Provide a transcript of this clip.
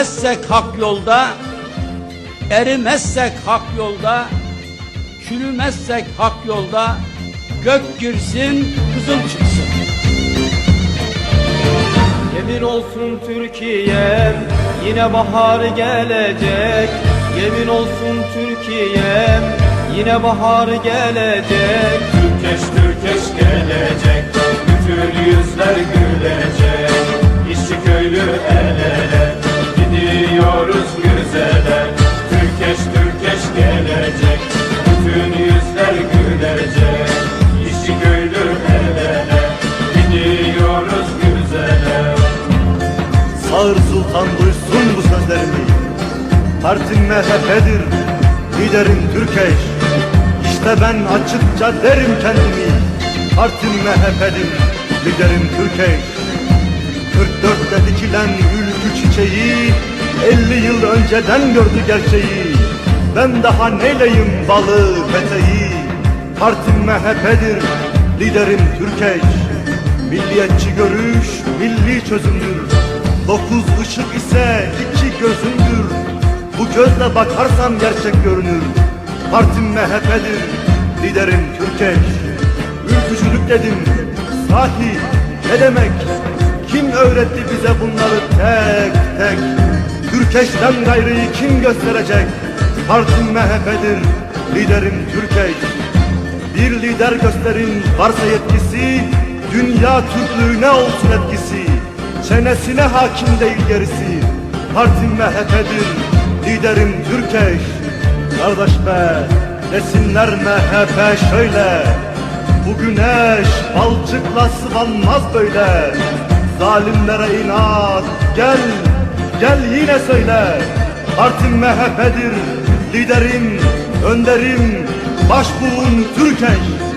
Erimezsek hak yolda, erimezsek hak yolda, çürümezsek hak yolda, gök girsin, kızıl çıksın. Yemin olsun Türkiye'm yine bahar gelecek. Yemin olsun Türkiye'm yine bahar gelecek. Türkeş Türkeş gelecek Bütün yüzler gülecek Sağır Sultan duysun bu sözlerimi. Partim MHP'dir, liderim Türkeş. İşte ben açıkça derim kendimi. Partim MHP'dir, liderim Türkeş. 44'te dikilen ülkü çiçeği 50 yıl önceden gördü gerçeği. Ben daha neyleyim balı peteği? Partim MHP'dir, liderim Türkeş. Milliyetçi görüş, milli çözümdür Dokuz ışık ise iki gözümdür Bu gözle bakarsam gerçek görünür Partim MHP'dir, liderim Türkeş Ülkücülük dedim, sahi ne demek? Kim öğretti bize bunları tek tek? Türkeş'ten gayrıyı kim gösterecek? Partim MHP'dir, liderim Türkeş bir lider gösterin varsa yetkisi Dünya Türklüğüne olsun etkisi Çenesine hakim değil gerisi. Partim MHP'dir Liderim Türkeş. Kardeş be Desinler MHP şöyle. Bu güneş balçıkla sıvanmaz böyle. Zalimlere inat Gel Gel yine söyle. Partim MHP'dir Liderim Önderim Başbuğun Türkeş